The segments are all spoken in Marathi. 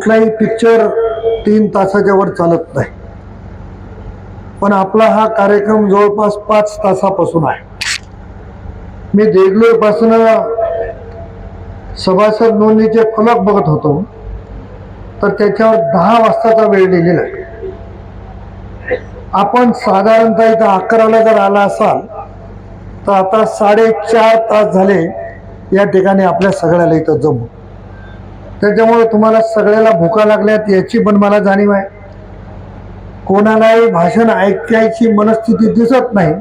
कुठलाही पिक्चर तीन तासाच्या वर चालत नाही. पण आपला हा कार्यक्रम जवळपास पाच तासापासून आहे. मी देगलूरपासून सभासद नोंदणीचे फलक बघत होतो. तर त्याच्यावर दहा वाजताचा वेळ लिहिलेला आहे. आपण साधारणतः इथं अकराला जर आला असाल तर आता साडेचार तास झाले या ठिकाणी आपल्या सगळ्याला इथं जमू. त्याच्यामुळे तुम्हाला सगळ्याला भुका लागल्यात याची पण मला जाणीव आहे. कोणालाही भाषण ऐकायची मनस्थिती दिसत नाही.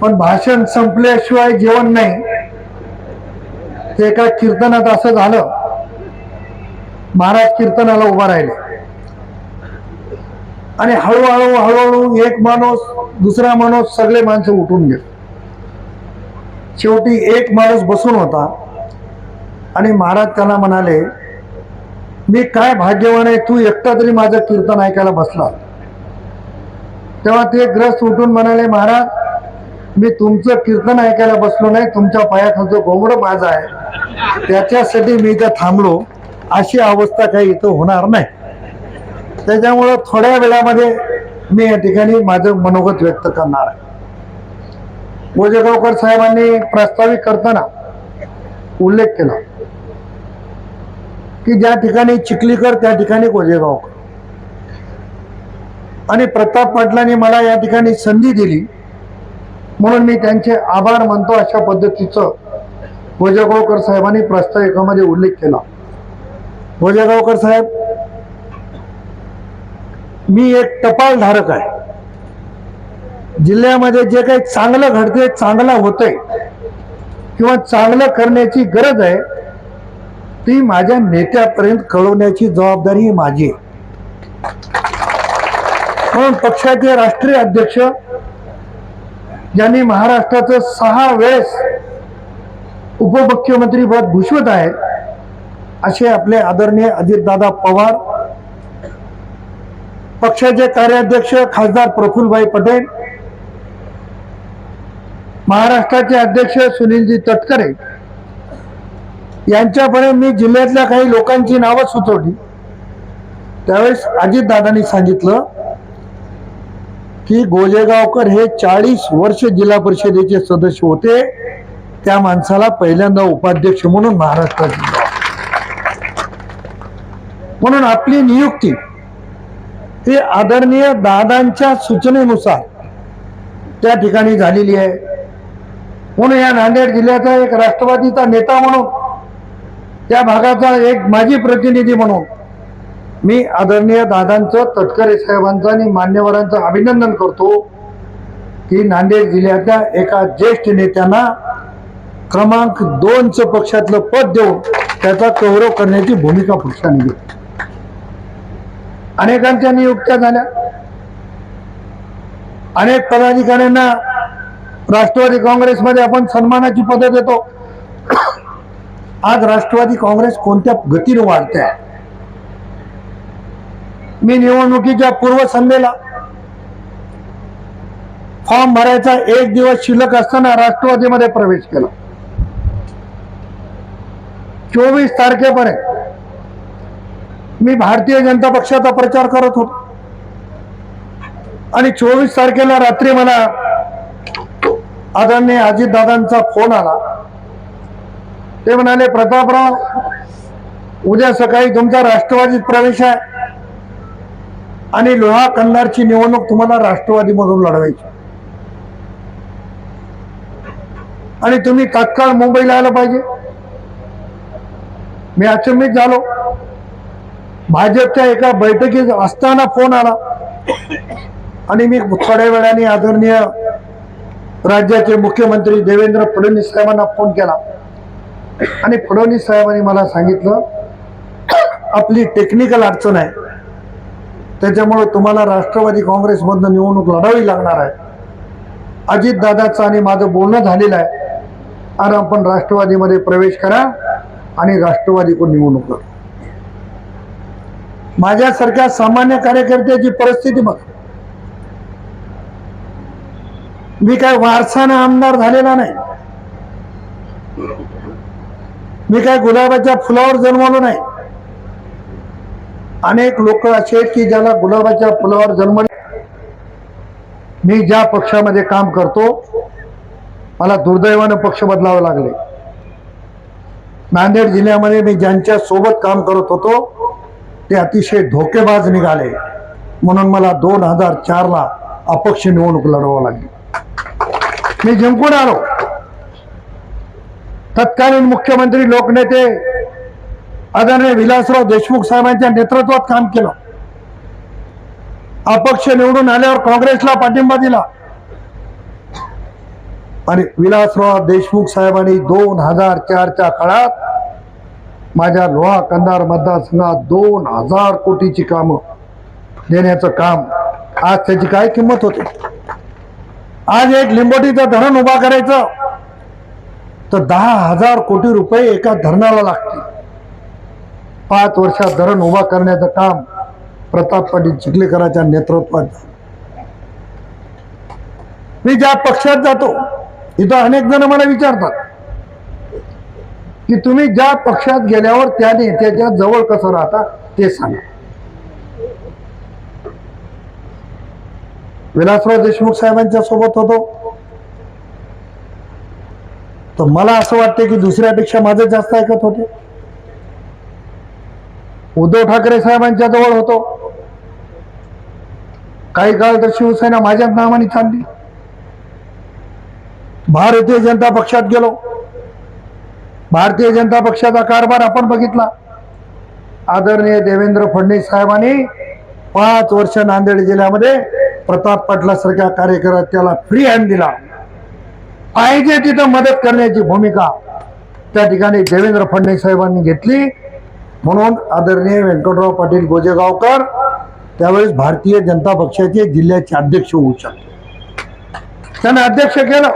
पण भाषण संपल्याशिवाय जेवण नाही. ते एका कीर्तनात असं झालं. महाराज कीर्तनाला उभा राहिले. आणि हळूहळू हळूहळू एक माणूस दुसरा माणूस सगळे माणसं उठून गेले. शेवटी एक माणूस बसून होता. आणि महाराज त्याला म्हणाले मी काय भाग्यवान आहे? तू एकटा तरी माझं कीर्तन ऐकायला बसला. तेव्हा ते ग्रस्त उठून म्हणाले महाराज मी तुमचं कीर्तन ऐकायला बसलो नाही. तुमच्या पायाखालचं गोमड माझा आहे त्याच्यासाठी मी इथं थांबलो. अशी अवस्था काही इथं होणार नाही. त्याच्यामुळं थोड्या वेळामध्ये मी या ठिकाणी माझं मनोगत व्यक्त करणार आहे. गोजेगावकर साहेबांनी प्रस्तावित करताना उल्लेख केला. की ज्या ठिकाणी चिखलीकर त्या ठिकाणी कोजेगावकर आणि प्रताप पाटलांनी मला या ठिकाणी संधी दिली. म्हणून मी त्यांचे आभार मानतो अशा पद्धतीचं गोजेगावकर साहेबांनी प्रस्ताविकामध्ये उल्लेख केला. गोजेगावकर साहेब मी एक टपाल धारक आहे. जिल्ह्यामध्ये जे काही चांगलं घडते चांगलं होतंय किंवा चांगलं करण्याची गरज आहे ती माझ्या नेत्यापर्यंत कळवण्याची जबाबदारी माझी आहे. म्हणून पक्षाचे राष्ट्रीय अध्यक्ष ज्यांनी महाराष्ट्राचं सहा वेळेस उपमुख्यमंत्री पद भूषवत आहे असे आपले आदरणीय अजितदादा पवार पक्षाचे कार्याध्यक्ष खासदार प्रफुल्लभाई पटेल महाराष्ट्राचे अध्यक्ष सुनीलजी तटकरे यांच्यापर्यंत मी जिल्ह्यातल्या काही लोकांची नावं सुचवली. त्यावेळेस अजितदादांनी सांगितलं की गोजेगावकर हे चाळीस वर्ष जिल्हा परिषदेचे सदस्य होते. त्या माणसाला पहिल्यांदा उपाध्यक्ष म्हणून महाराष्ट्रात म्हणून आपली नियुक्ती ही आदरणीय दादांच्या सूचनेनुसार त्या ठिकाणी झालेली आहे. म्हणून या नांदेड जिल्ह्याचा एक राष्ट्रवादीचा नेता म्हणून त्या भागाचा एक माजी प्रतिनिधी म्हणून मी आदरणीय दादांचं तटकरे साहेबांचं आणि मान्यवरांचं अभिनंदन करतो की नांदेड जिल्ह्याच्या एका ज्येष्ठ नेत्यांना क्रमांक दोनचं पक्षातलं पद देऊन त्याचा गौरव करण्याची भूमिका पक्षाने घेतली. अनेकांच्या नियुक्त्या झाल्या. अनेक पदाधिकाऱ्यांना राष्ट्रवादी काँग्रेसमध्ये आपण सन्मानाची पदं देतो. आज राष्ट्रवादी काँग्रेस कोणत्या गतीनं वाढते आहे मी निवडणुकीच्या पूर्वसंध्येला फॉर्म भरायचा एक दिवस शिल्लक असताना राष्ट्रवादीमध्ये प्रवेश केला. चोवीस तारखेपर्यंत मी भारतीय जनता पक्षाचा प्रचार करत होतो. आणि चोवीस तारखेला रात्री मला आदरणीय अजितदादांचा फोन आला. ते म्हणाले प्रतापराव उद्या सकाळी तुमचा राष्ट्रवादीत प्रवेश आहे आणि लोहा कंदारची निवडणूक तुम्हाला राष्ट्रवादीमधून लढवायची आणि तुम्ही तात्काळ मुंबईला आलं पाहिजे. मी अचंबित झालो. भाजपच्या एका बैठकीत असताना फोन आला आणि मी थोड्या वेळाने आदरणीय राज्याचे मुख्यमंत्री देवेंद्र फडणवीस साहेबांना फोन केला. आणि फडणवीस साहेबांनी मला सांगितलं आपली टेक्निकल अडचण आहे. त्याच्यामुळे तुम्हाला राष्ट्रवादी काँग्रेसमधनं निवडणूक लढावी लागणार आहे. अजितदादाचं आणि माझं बोलणं झालेलं आहे. आणि आपण राष्ट्रवादीमध्ये प्रवेश करा आणि राष्ट्रवादीकडून निवडणूक लढा माझ्यासारख्या सामान्य कार्यकर्त्याची परिस्थिती बघ. मी काय वारसानं आमदार झालेला नाही. मी काय गुलाबाच्या फुलावर जन्मलो नाही. अनेक लोक असे आहेत की ज्याला गुलाबाच्या फुलावर जन्म मी ज्या पक्षामध्ये काम करतो मला दुर्दैवानं पक्ष बदलावे लागले. नांदेड जिल्ह्यामध्ये मी ज्यांच्या सोबत काम करत होतो ते अतिशय धोकेबाज निघाले. म्हणून मला दोन हजार चारला अपक्ष निवडणूक लढवावं लागली. मी जिंकून आलो. तत्कालीन मुख्यमंत्री लोकनेते आदरणीय विलासराव देशमुख साहेबांच्या नेतृत्वात काम केलं. अपक्ष निवडून आल्यावर काँग्रेसला पाठिंबा दिला. आणि विलासराव देशमुख साहेबांनी दोन हजार चारच्या काळात माझ्या लोहा कंदार मतदारसंघात दोन हजार कोटीची कामं देण्याचं काम आज त्याची काय किंमत होते? आज एक लिंबोटीचं धरण उभा करायचं. तर दहा हजार कोटी रुपये एका धरणाला लागते पाच वर्षात धरण उभा करण्याचं काम प्रताप पाटील चिखलेकरांच्या नेतृत्वात झालं. मी ज्या पक्षात जातो इथं अनेक जण मला विचारतात की तुम्ही ज्या पक्षात गेल्यावर त्या नेत्याच्या जवळ कसं राहता ते सांगा. विलासराव देशमुख साहेबांच्या सोबत होतो. तर मला असं वाटतं की दुसऱ्यापेक्षा माझं जास्त ऐकत होते. उद्धव ठाकरे साहेबांच्या जवळ होतो. काही काळ तर शिवसेना माझ्याच नावाने चालली. भारतीय जनता पक्षात गेलो. भारतीय जनता पक्षाचा कारभार आपण बघितला. आदरणीय देवेंद्र फडणवीस साहेबांनी पाच वर्ष नांदेड जिल्ह्यामध्ये प्रताप पाटलासारख्या कार्यकर्त्याला फ्री हँड दिला. पाहिजे तिथं मदत करण्याची भूमिका. त्या ठिकाणी देवेंद्र फडणवीस साहेबांनी घेतली. म्हणून आदरणीय व्यंकटराव पाटील गोजेगावकर त्यावेळेस भारतीय जनता पक्षाचे जिल्ह्याचे अध्यक्ष होऊ शकले. त्याने अध्यक्ष केलं.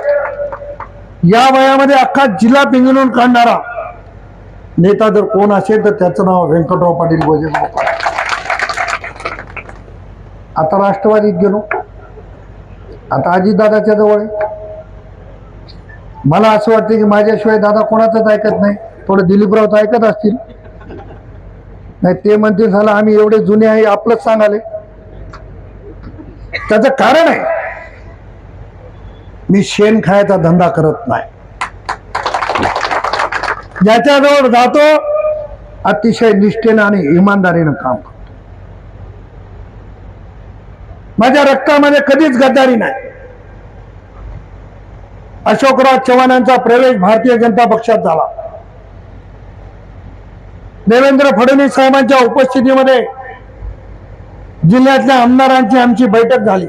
या वयामध्ये अख्खा जिल्हा पिंजरून काढणारा नेता जर कोण असेल तर त्याचं नाव व्यंकटराव पाटील गोजेगावकर. आता राष्ट्रवादीत गेलो. आता अजितदादाच्या जवळ आहे. मला असं वाटतं की माझ्याशिवाय दादा कोणाचंच ऐकत नाही. थोडं दिलीपराव तर ऐकत असतील. नाही ते म्हणतील झालं आम्ही एवढे जुने आहे आपलंच सांगाले. त्याचं कारण आहे मी शेण खायचा धंदा करत नाही. ज्याच्याजवळ जातो अतिशय निष्ठेनं आणि इमानदारीनं काम करतो. माझ्या रक्तामध्ये कधीच गद्दारी नाही. अशोकराव चव्हाणांचा प्रवेश भारतीय जनता पक्षात झाला. देवेंद्र फडणवीस साहेबांच्या उपस्थितीमध्ये जिल्ह्यातल्या आमदारांची आमची बैठक झाली.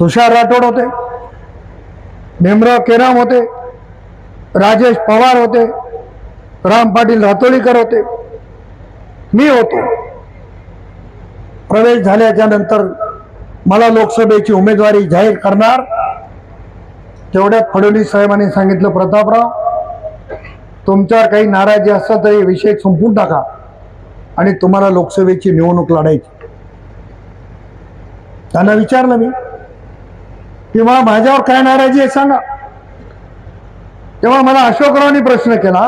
तुषार राठोड होते भीमराव केराम होते राजेश पवार होते राम पाटील रातोळीकर होते. मी होतो. प्रवेश झाल्याच्यानंतर मला लोकसभेची उमेदवारी जाहीर करणार तेवढ्यात फडणवीस साहेबांनी सांगितलं प्रतापराव तुमच्यावर काही नाराजी असतात तरी विषय संपून टाका आणि तुम्हाला लोकसभेची निवडणूक लढायची. त्यांना विचारलं मी किंवा माझ्यावर काय नाराजी आहे सांगा. तेव्हा मला अशोकरावांनी प्रश्न केला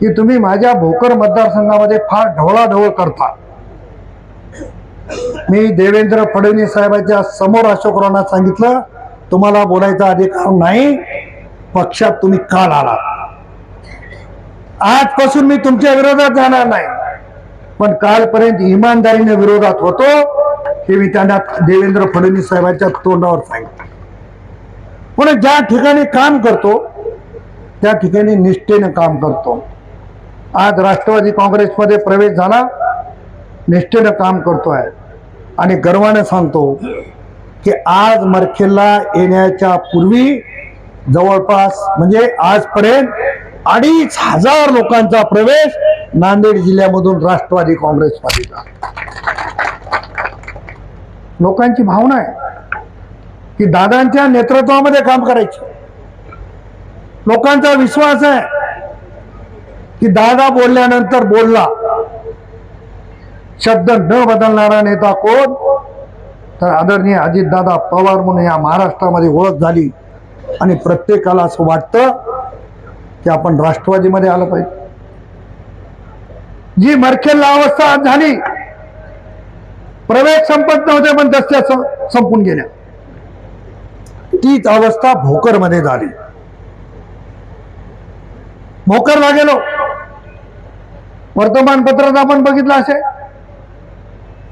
की तुम्ही माझ्या भोकर मतदारसंघामध्ये फार ढवळाढवळ करता. मी देवेंद्र फडणवीस साहेबांच्या समोर अशोकरावांना सांगितलं तुम्हाला बोलायचा अधिकार नाही. पक्षात तुम्ही काल आला? आजपासून मी तुमच्या विरोधात जाणार नाही. पण कालपर्यंत इमानदारीने विरोधात होतो हे मी त्यांना देवेंद्र फडणवीस साहेबांच्या तोंडावर सांगितलं पण ज्या ठिकाणी काम करतो त्या ठिकाणी निष्ठेने काम करतो. आज राष्ट्रवादी काँग्रेसमध्ये प्रवेश झाला निष्ठेनं काम करतोय. आणि गर्वाने सांगतो की आज मरखेलला येण्याच्या पूर्वी जवळपास म्हणजे आजपर्यंत अडीच हजार लोकांचा प्रवेश नांदेड जिल्ह्यामधून राष्ट्रवादी काँग्रेस पार्टीचा लोकांची भावना आहे की दादांच्या नेतृत्वामध्ये काम करायचे. लोकांचा विश्वास आहे की दादा बोलल्यानंतर बोलला. शब्द न बदलणारा नेता कोण? तर आदरणीय अजितदादा पवार म्हणून या महाराष्ट्रामध्ये ओळख झाली. आणि प्रत्येकाला असं वाटतं की आपण राष्ट्रवादीमध्ये आलं पाहिजे. जी मरखेल अवस्था आज झाली प्रवेश संपत नव्हते पण दस्त्या संपून गेल्या. तीच अवस्था भोकरमध्ये झाली. भोकरला गेलो. वर्तमानपत्रात आपण बघितलं असे.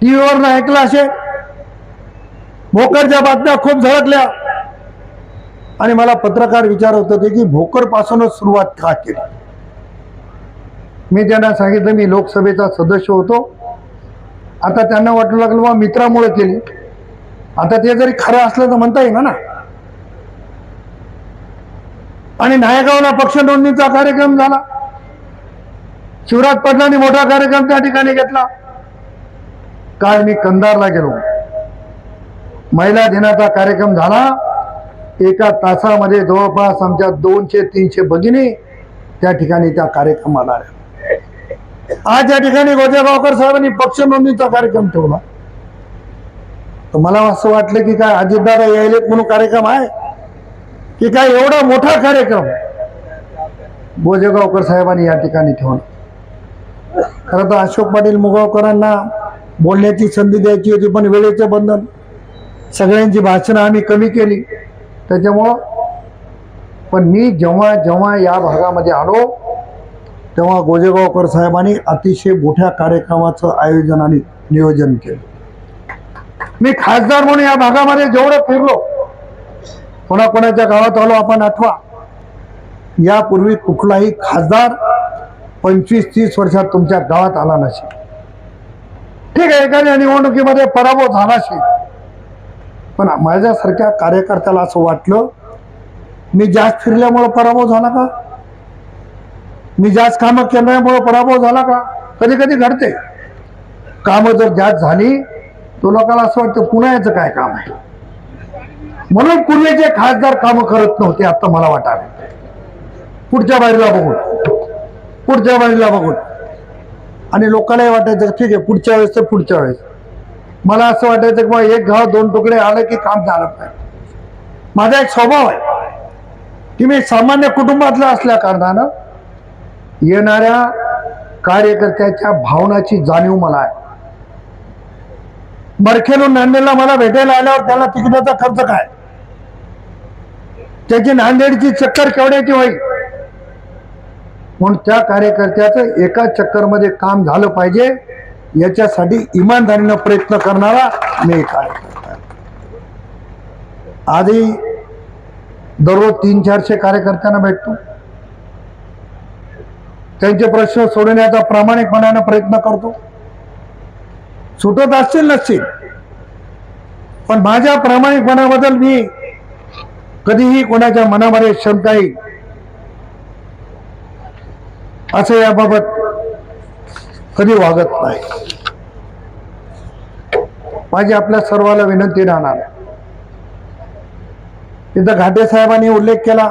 टीव्हीवर ऐकलं असे. भोकरच्या बातम्या खूप झळकल्या. आणि मला पत्रकार विचारत होते की भोकर पासूनच सुरुवात का केली? मी त्यांना सांगितलं मी लोकसभेचा सदस्य होतो. आता त्यांना वाटू लागलं बा मित्रामुळे केली. आता ते जरी खरं असलं तर म्हणता येईल ना. आणि नायगावला पक्ष नोंदणीचा कार्यक्रम झाला. शिवराज पाटलांनी मोठा कार्यक्रम त्या ठिकाणी घेतला. काल मी कंदारला गेलो. महिला दिनाचा कार्यक्रम झाला. एका तासामध्ये जवळपास आमच्या दोनशे तीनशे भगिनी त्या ठिकाणी त्या कार्यक्रमाला आल्या. आज या ठिकाणी गोजेगावकर साहेबांनी पक्ष नोंदणीचा कार्यक्रम ठेवला. तर मला असं वाटलं की काय अजितदादा यायलेत म्हणून कार्यक्रम आहे? की काय एवढा मोठा कार्यक्रम गोजेगावकर साहेबांनी या ठिकाणी ठेवला? खरं तर अशोक पाटील मुगावकरांना बोलण्याची संधी द्यायची होती पण वेळेचं बंधन सगळ्यांची भाषणं आम्ही कमी केली. त्याच्यामुळं पण मी जेव्हा जेव्हा या भागामध्ये आलो तेव्हा गोजेगावकर साहेबांनी अतिशय मोठ्या कार्यक्रमाचं आयोजन आणि नियोजन केलं. मी खासदार म्हणून या भागामध्ये जेवढं फिरलो कोणाकोणाच्या गावात आलो आपण आठवा. यापूर्वी कुठलाही खासदार पंचवीस तीस वर्षात तुमच्या गावात आला नसेल. ठीक आहे एखाद्या निवडणुकीमध्ये पराभव झाला असेल पण माझ्यासारख्या कार्यकर्त्याला असं वाटलं मी जास्त फिरल्यामुळे पराभव झाला का? मी जास्त कामं केल्यामुळे पराभव झाला का? कधी कधी घडते. कामं जर जास्त झाली तो लोकांना असं वाटतं पुन्हा याचं काय काम आहे? म्हणून पूर्वीचे खासदार कामं करत नव्हते आता मला वाटावे पुढच्या बाजूला बघून. पुढच्या बाजूला बघून. आणि लोकांनाही वाटायचं ठीक आहे पुढच्या वेळेस तर पुढच्या वेळेस. मला असं वाटायचं की बा एक गाव दोन तुकडे आलं की काम झालं पाहिजे. माझा एक स्वभाव आहे. की मी सामान्य कुटुंबातला असल्या कारणानं येणाऱ्या कार्यकर्त्याच्या भावनाची जाणीव मला आहे. मरखेलून नांदेडला मला भेटायला आल्यावर त्याला तिकिटाचा खर्च काय? त्याची नांदेडची चक्कर केवढ्याची होईल? म्हणून त्या कार्यकर्त्याचं एका चक्करमध्ये काम झालं पाहिजे. याच्यासाठी इमानदारीनं प्रयत्न करणारा मी एक आहे. आधी दररोज तीन चारशे कार्यकर्त्यांना भेटतो. त्यांचे प्रश्न सोडवण्याचा प्रामाणिकपणाने प्रयत्न करतो. सुटत असतील नसतील. पण माझ्या प्रामाणिकपणाबद्दल मी कधीही कोणाच्या मनामध्ये शंका येईल. असं याबाबत कधी वागत नाही. माझी आपल्या सर्वाला विनंती राहणार. आहे तिथं घाटे साहेबांनी उल्लेख केला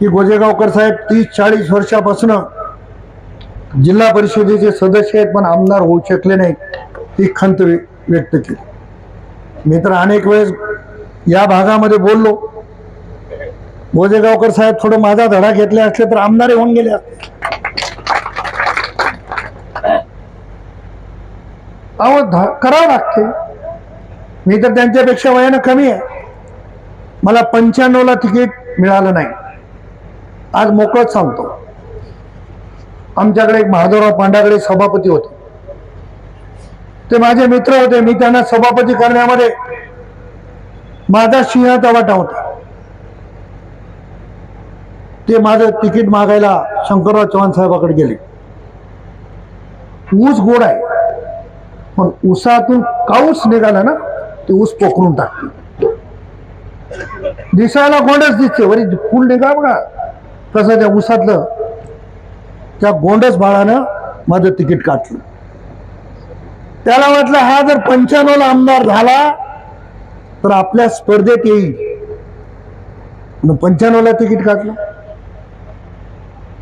की गोजेगावकर साहेब तीस चाळीस वर्षापासून जिल्हा परिषदेचे सदस्य आहेत पण आमदार होऊ शकले नाही ती खंत व्यक्त केली. मी तर अनेक वेळेस या भागामध्ये बोललो. गोजेगावकर साहेब थोडं माझा धडा घेतले असले तर आमदार होऊन गेले असते. अहो ध- करावं लागते. मी तर त्यांच्यापेक्षा वयानं कमी आहे. मला पंच्याण्णवला तिकीट मिळालं नाही. आज मोकळच सांगतो. आमच्याकडे एक महादेवराव पांडाकडे सभापती होते. ते माझे मित्र होते. मी त्यांना सभापती करण्यामध्ये माझा सिंहाचा वाटा होता. ते माझं तिकीट मागायला शंकरराव चव्हाण साहेबाकडे गेले. ऊस गोड आहे. पण ऊसातून काऊस निघाला ना ते ऊस पोखरून टाकते दिसायला गोंडच दिसते वरी फुल निघा बघा. कसं त्या ऊसातलं त्या गोंडस बाळानं माझं तिकीट काढलं. त्याला वाटलं हा जर पंच्याण्णवला आमदार झाला तर आपल्या स्पर्धेत येईल. पंच्याण्णवला तिकीट काढलं.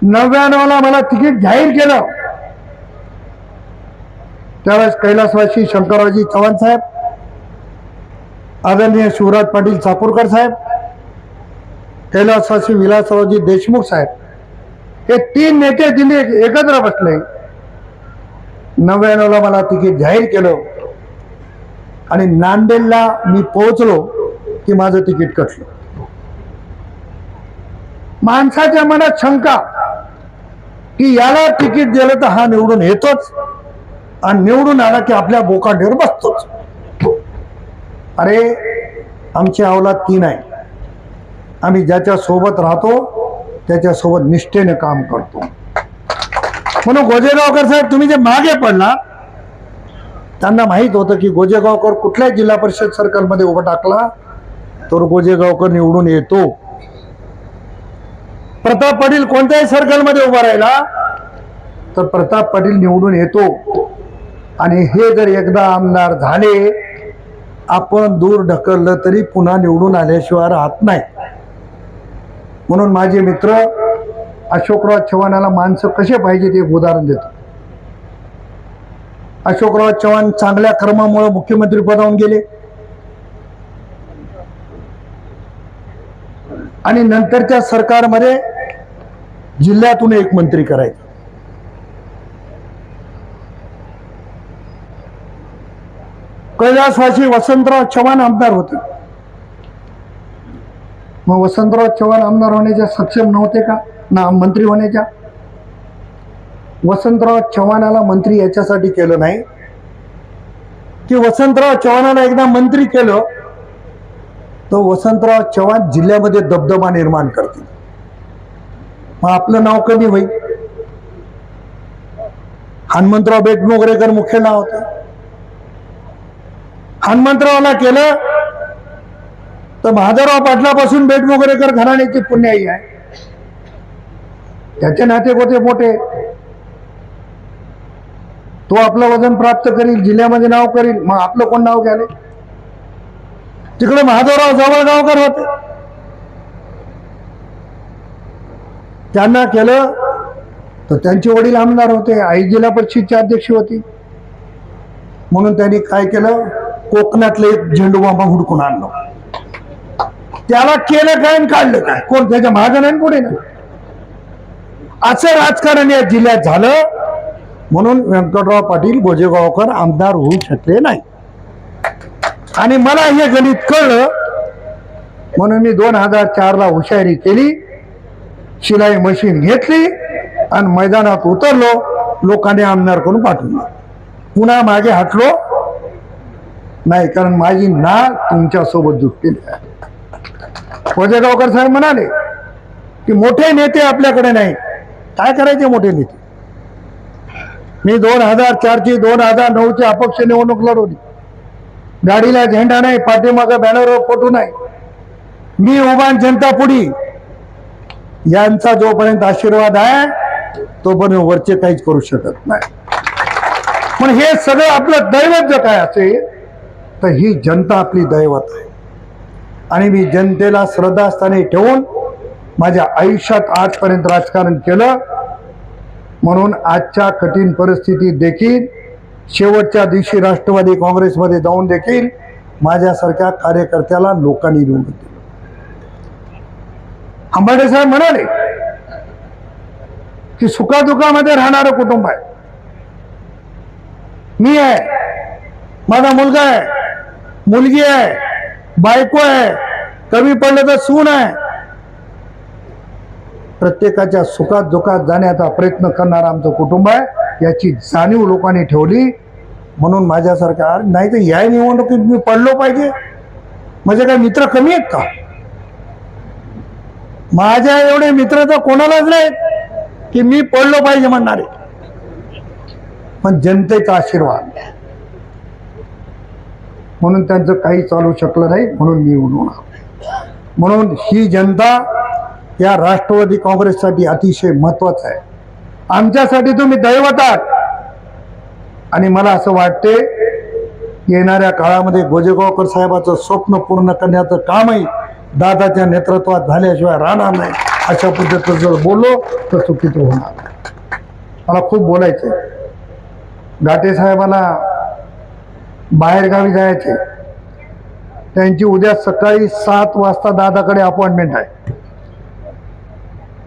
नव्याण्णवला मला तिकीट जाहीर केलं. त्यावेळेस कैलासवासी शंकररावजी चव्हाण साहेब आदरणीय शिवराज पाटील चापूरकर साहेब कैलासवासी विलासरावजी देशमुख साहेब हे तीन नेते दिले एकत्र बसले. नव्याण्णवला मला तिकीट जाहीर केलं. आणि नांदेडला मी पोहोचलो की माझं तिकीट कटलं. माणसाच्या मनात शंका की याला तिकीट दिलं तर हा निवडून येतोच. आणि निवडून आला की आपल्या बोकांडीवर बसतोच. अरे आमची अवलाद तीन आहे आम्ही ज्याच्या सोबत राहतो त्याच्यासोबत निष्ठेने काम करतो. म्हणून गोजेगावकर साहेब तुम्ही जे मागे पडला त्यांना माहीत होतं की गोजेगावकर कुठल्या जिल्हा परिषद सर्कलमध्ये उभं टाकला तर गोजेगावकर निवडून येतो. प्रताप पाटील कोणत्याही सर्कलमध्ये उभा राहिला तर प्रताप पाटील निवडून येतो. आणि हे जर एकदा आमदार झाले आपण दूर ढकललं तरी पुन्हा निवडून आल्याशिवाय राहत नाही. म्हणून माझे मित्र अशोकराव चव्हाणाला माणसं कसे पाहिजे ते एक उदाहरण देतो. अशोकराव चव्हाण चांगल्या कर्मामुळे मुख्यमंत्री पदावून गेले. आणि नंतरच्या सरकारमध्ये जिल्ह्यातून एक मंत्री करायचा. कैलासवासी वसंतराव चव्हाण आमदार होते. मग वसंतराव चव्हाण आमदार होण्याच्या सक्षम नव्हते का? ना मंत्री होण्याच्या? वसंतराव चव्हाणाला मंत्री याच्यासाठी केलं नाही. की वसंतराव चव्हाणाला एकदा मंत्री केलं तर वसंतराव चव्हाण जिल्ह्यामध्ये दबदबा निर्माण करतील. मग आपलं नाव कधी होईल? हनुमंतराव बेटमोगरेकर मुख्य नाव होतं. हनुमंतरावला केलं तर महादेवराव पाटलापासून बेटमोगरेकर घराण्याची पुण्याई आहे. त्याचे नाते होते मोठे. तो आपलं वजन प्राप्त करील जिल्ह्यामध्ये नाव करील मग आपलं कोण नाव घ्याले? तिकडे महादेवराव जवळगावकर होते. त्यांना केलं तर त्यांचे वडील आमदार होते आई जिल्हा परिषदचे अध्यक्ष होती. म्हणून त्यांनी काय केलं? कोकणातले झेंडू झेंडूबाबा हुडकून आणलं. त्याला केलं काय आणि काढलं काय? कोण? त्याच्या महाजनाने पुढे ना? असं राजकारण या जिल्ह्यात झालं. म्हणून व्यंकटराव पाटील गोजेगावकर आमदार होऊ शकले नाही. आणि मला हे गणित कळलं. म्हणून मी दोन हजार चारला हुशारी केली. शिलाई मशीन घेतली आणि मैदानात उतरलो. लोकांनी आमदार करून पाठवलं. पुन्हा मागे हटलो. नाही कारण माझी नाळ तुमच्यासोबत जुटलेली आहे. वजयगावकर साहेब म्हणाले की मोठे नेते आपल्याकडे नाही. काय करायचे मोठे नेते? मी दोन हजार चारची दोन हजार नऊची अपक्ष निवडणूक लढवली. गाडीला झेंडा नाही पाठीमागं बॅनरवर फोटो नाही. मी उभा जनता पुढी. यांचा जोपर्यंत आशीर्वाद आहे तोपर्यंत वरचे काहीच करू शकत नाही. पण हे सगळं आपलं दैवत जर काय असेल तर ही जनता आपली दैवत आहे. आणि मी जनतेला श्रद्धास्थानी ठेवून माझ्या आयुष्यात आजपर्यंत राजकारण केलं. म्हणून आजच्या कठीण परिस्थितीत देखील शेवटच्या दिवशी राष्ट्रवादी काँग्रेसमध्ये जाऊन देखील माझ्यासारख्या कार्यकर्त्याला लोकांनी निवडून दिलं. आंबाडे साहेब म्हणाले की सुखादुखामध्ये राहणारं कुटुंब आहे. मी आहे. माझा मुलगा आहे. मुलगी आहे बायको आहे कमी पडलं तर सून आहे. प्रत्येकाच्या सुखात दुखात जाण्याचा प्रयत्न करणारा आमचं कुटुंब आहे. याची जाणीव लोकांनी ठेवली. म्हणून माझ्यासारखा नाही तर या निवडणुकीत मी पडलो पाहिजे. माझे काय मित्र कमी आहेत का? माझ्या एवढे मित्र तर कोणालाच नाहीत की मी पडलो पाहिजे म्हणणारे. पण जनतेचा आशीर्वाद. म्हणून त्यांचं काही चालू शकलं नाही म्हणून मी निवडून म्हणून ही जनता या राष्ट्रवादी काँग्रेससाठी अतिशय महत्वाचं आहे. आमच्यासाठी तुम्ही दैवत आहात. आणि मला असं वाटते येणाऱ्या काळामध्ये गोजेगावकर साहेबाचं स्वप्न पूर्ण करण्याचं कामही दादाच्या नेतृत्वात झाल्याशिवाय राहणार नाही अशा पद्धतीचं जर बोललो तर चुकीचं होणार. मला खूप बोलायचं आहे. घाटे साहेबांना बाहेरगावी जायचे. त्यांची उद्या सकाळी सात वाजता दादाकडे अपॉइंटमेंट आहे.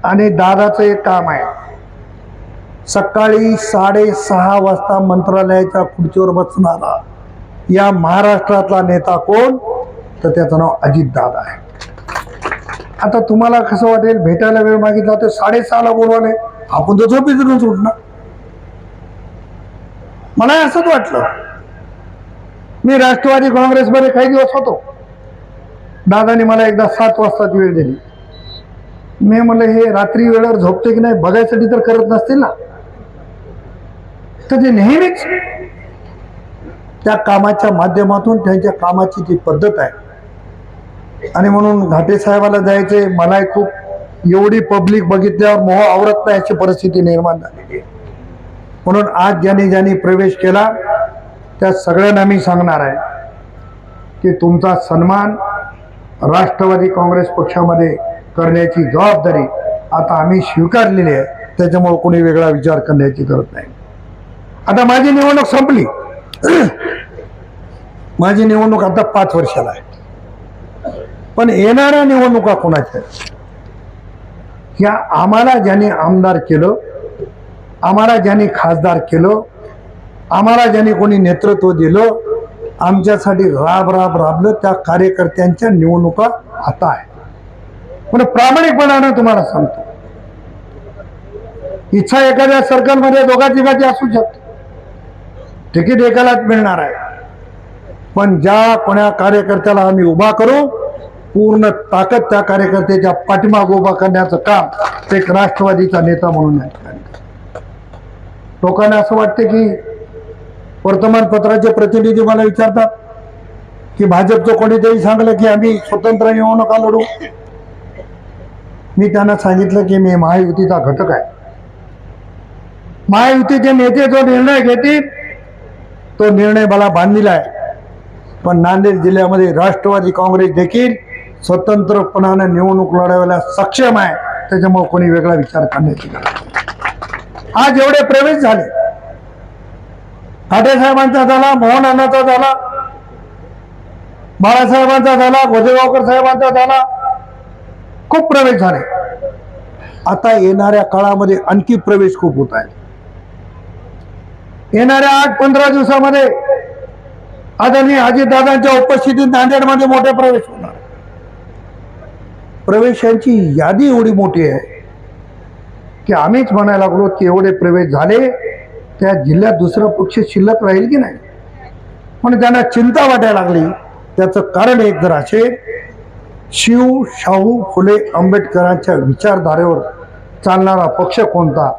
आणि दादाचं एक काम आहे. सकाळी साडेसहा वाजता मंत्रालयाच्या खुर्चीवर बसणारा या महाराष्ट्रातला नेता कोण? तर त्याचं नाव अजित दादा आहे. आता तुम्हाला कसं वाटेल? भेटायला वेळ मागितला तर साडेसहाला बोलवले. आपण तर झोपेतूनच उठणार. मला असंच वाटलं. मी राष्ट्रवादी काँग्रेसमध्ये काही दिवस होतो. दादाने मला एकदा सात वाजता वेळ दिली. मी म्हणलं हे रात्री वेळेवर झोपते की नाही बघायसाठी तर करत नसतील ना. तर ते नेहमीच त्या कामाच्या माध्यमातून त्यांच्या कामाची जी पद्धत आहे आणि म्हणून घाटे साहेबाला जायचे मलाही खूप एवढी पब्लिक बघितल्यावर मोह आवरत नाही अशी परिस्थिती निर्माण झालेली आहे. म्हणून आज ज्यांनी ज्यांनी प्रवेश केला त्या सगळ्यांना मी सांगणार आहे की तुमचा सन्मान राष्ट्रवादी काँग्रेस पक्षामध्ये करण्याची जबाबदारी आता आम्ही स्वीकारलेली आहे. त्याच्यामुळे कोणी वेगळा विचार करण्याची गरज नाही. आता माझी निवडणूक संपली. माझी निवडणूक आता पाच वर्षाला आहे. पण येणाऱ्या निवडणुका कोणाच्या या आम्हाला ज्यांनी आमदार केलं आम्हाला ज्यांनी खासदार केलं आम्हाला ज्यांनी कोणी नेतृत्व दिलं आमच्यासाठी राब राब राबलं त्या कार्यकर्त्यांच्या निवडणुका आता आहे पण म्हणजे प्रामाणिकपणानं तुम्हाला सांगतो. इच्छा एखाद्या सर्कलमध्ये दोघा तिघाची असू शकते. तिकीट एकालाच मिळणार आहे. पण ज्या कोण्या कार्यकर्त्याला आम्ही उभा करू पूर्ण ताकद त्या कार्यकर्त्याच्या पाठीमाग उभा करण्याचं काम एक राष्ट्रवादीचा नेता म्हणून लोकांना असं वाटतं की वर्तमानपत्राचे प्रतिनिधी मला विचारतात की भाजपचं कोणीतरी सांगलं की आम्ही स्वतंत्र निवडणुका लढू? मी त्यांना सांगितलं की मी महायुतीचा घटक आहे. महायुतीचे नेते जो निर्णय घेतील तो निर्णय मला बांधलेला आहे. पण नांदेड जिल्ह्यामध्ये राष्ट्रवादी काँग्रेस देखील स्वतंत्रपणाने निवडणूक लढवायला सक्षम आहे. त्याच्यामुळे कोणी वेगळा विचार करण्याची गरज आज एवढे प्रवेश झाले. खाटे साहेबांचा झाला मोहन अण्णाचा झाला बाळासाहेबांचा झाला गोदेगावकर साहेबांचा झाला खूप प्रवेश झाले. आता येणाऱ्या काळामध्ये आणखी प्रवेश खूप होत आहे. येणाऱ्या आठ पंधरा दिवसामध्ये आदरणीय अजितदादांच्या उपस्थितीत नांदेडमध्ये मोठे प्रवेश होणार. प्रवेशांची यादी एवढी मोठी आहे की आम्हीच म्हणायला लागलो की एवढे प्रवेश झाले त्या जिल्ह्यात दुसरं पक्ष शिल्लक राहील की नाही? म्हणून त्यांना चिंता वाटायला लागली. त्याचं कारण एक जर असे शिव शाहू फुले आंबेडकरांच्या विचारधारेवर चालणारा पक्ष कोणता?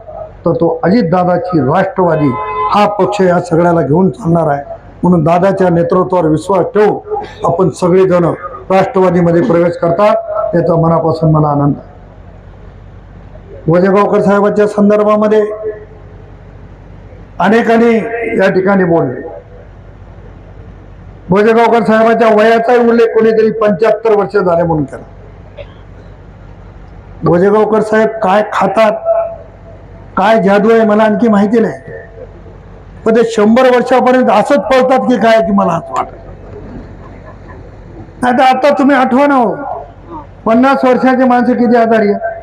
तर तो अजितदादाची राष्ट्रवादी. हा पक्ष या सगळ्याला घेऊन चालणार आहे. म्हणून दादाच्या नेतृत्वावर विश्वास ठेवून आपण सगळेजण राष्ट्रवादीमध्ये प्रवेश करतात याचा मनापासून मला आनंद आहे. वजेगावकर साहेबांच्या संदर्भामध्ये अनेकांनी या ठिकाणी बोलले भोजगावकर साहेबांच्या वयाचाही उल्लेख कोणीतरी पंच्याहत्तर वर्ष झाले म्हणून केला. भोजगावकर साहेब काय खातात काय जादू आहे मला आणखी माहिती नाही. पण ते शंभर वर्षापर्यंत असंच पळतात की काय की मला असं वाटत. नाही तर आता तुम्ही आठवा ना हो पन्नास वर्षाचे माणसं किती आजारी आहे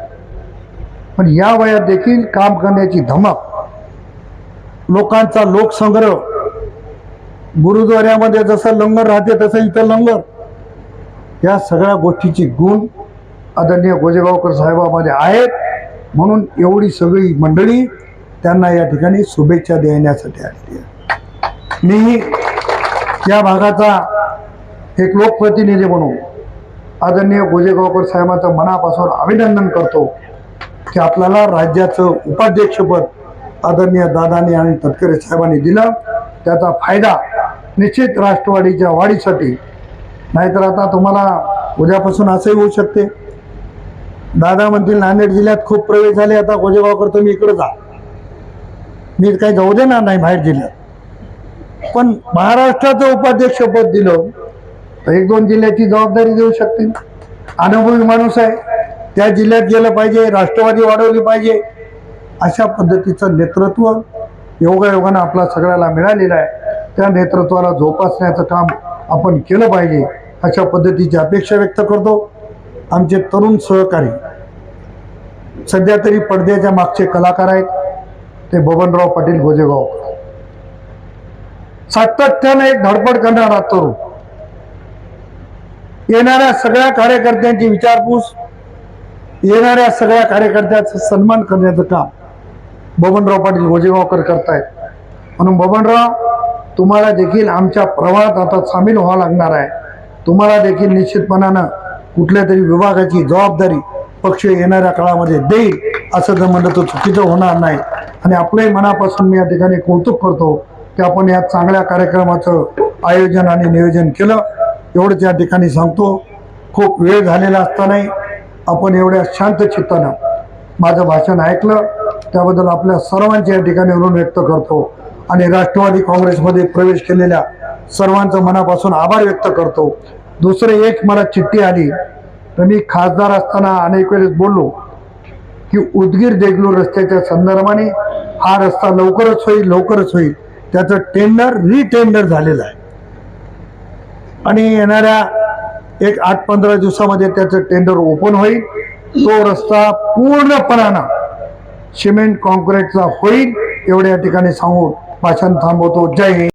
पण या वयात देखील काम करण्याची धमक लोकांचा लोकसंग्रह. गुरुद्वाऱ्यामध्ये जसं लंगर राहते तसं इथं लंगर. या सगळ्या गोष्टीची गुण आदरणीय गोजेगावकर साहेबामध्ये आहेत. म्हणून एवढी सगळी मंडळी त्यांना या ठिकाणी शुभेच्छा देण्यासाठी आलेली आहे मी या भागाचा एक लोकप्रतिनिधी म्हणून आदरणीय गोजेगावकर साहेबांचं मनापासून अभिनंदन करतो की आपल्याला राज्याचं उपाध्यक्षपद आदरणीय दादानी आणि तटकरे साहेबांनी दिलं. त्याचा फायदा निश्चित राष्ट्रवादीच्या वाढीसाठी नाहीतर आता तुम्हाला उद्यापासून असंही होऊ शकते. दादा म्हणतील नांदेड जिल्ह्यात खूप प्रवेश झाले आता गोजेगावकर तुम्ही इकडे जा. मी काही जाऊ देणार नाही बाहेर जिल्ह्यात. पण महाराष्ट्राचं उपाध्यक्षपद दिलं तर एक दोन जिल्ह्याची जबाबदारी देऊ शकतील. अनुभवी माणूस आहे. त्या जिल्ह्यात गेलं पाहिजे राष्ट्रवादी वाढवली पाहिजे. अशा पद्धतीचं नेतृत्व योगायोगानं आपला सगळ्याला मिळालेलं आहे. त्या नेतृत्वाला जोपासण्याचं काम आपण केलं पाहिजे अशा पद्धतीची अपेक्षा व्यक्त करतो. आमचे तरुण सहकारी सध्या तरी पडद्याच्या मागचे कलाकार आहेत. ते बबनराव पाटील गोजेगाव सातत्याने एक धडपड करणारा तरुण. येणाऱ्या सगळ्या कार्यकर्त्यांची विचारपूस येणाऱ्या सगळ्या कार्यकर्त्याचा सन्मान करण्याचं काम. बबनराव पाटील गोजेगावकर करतायत. म्हणून बबनराव तुम्हाला देखील आमच्या प्रवाहात आता सामील व्हावं लागणार आहे. तुम्हाला देखील निश्चितपणानं कुठल्या तरी विभागाची जबाबदारी पक्ष येणाऱ्या काळामध्ये देईल असं जर म्हणलं तर चुकीचं होणार नाही. आणि आपलंही मनापासून मी या ठिकाणी कौतुक करतो की आपण या चांगल्या कार्यक्रमाचं आयोजन आणि नियोजन केलं. एवढंच या ठिकाणी सांगतो खूप वेळ झालेला असतानाही आपण एवढ्या शांत चित्तानं माझं भाषण ऐकलं. त्याबद्दल आपल्या सर्वांचे या ठिकाणी ऋण व्यक्त करतो आणि राष्ट्रवादी काँग्रेसमध्ये प्रवेश केलेल्या सर्वांचं मनापासून आभार व्यक्त करतो. दुसरे एक मला चिठ्ठी आली तर मी खासदार असताना अनेक वेळेस बोललो की उदगीर देगलूर रस्त्याच्या संदर्भाने हा रस्ता लवकरच होईल लवकरच होईल. त्याचं टेंडर रिटेंडर झालेलं आहे. आणि येणाऱ्या एक आठ पंधरा दिवसामध्ये त्याचं टेंडर ओपन होईल. तो रस्ता पूर्णपणानं सिमेंट कॉन्क्रीटचा होईल एवढ्या ठिकाणी सांगून भाषण थांबवतो. जय हिंद.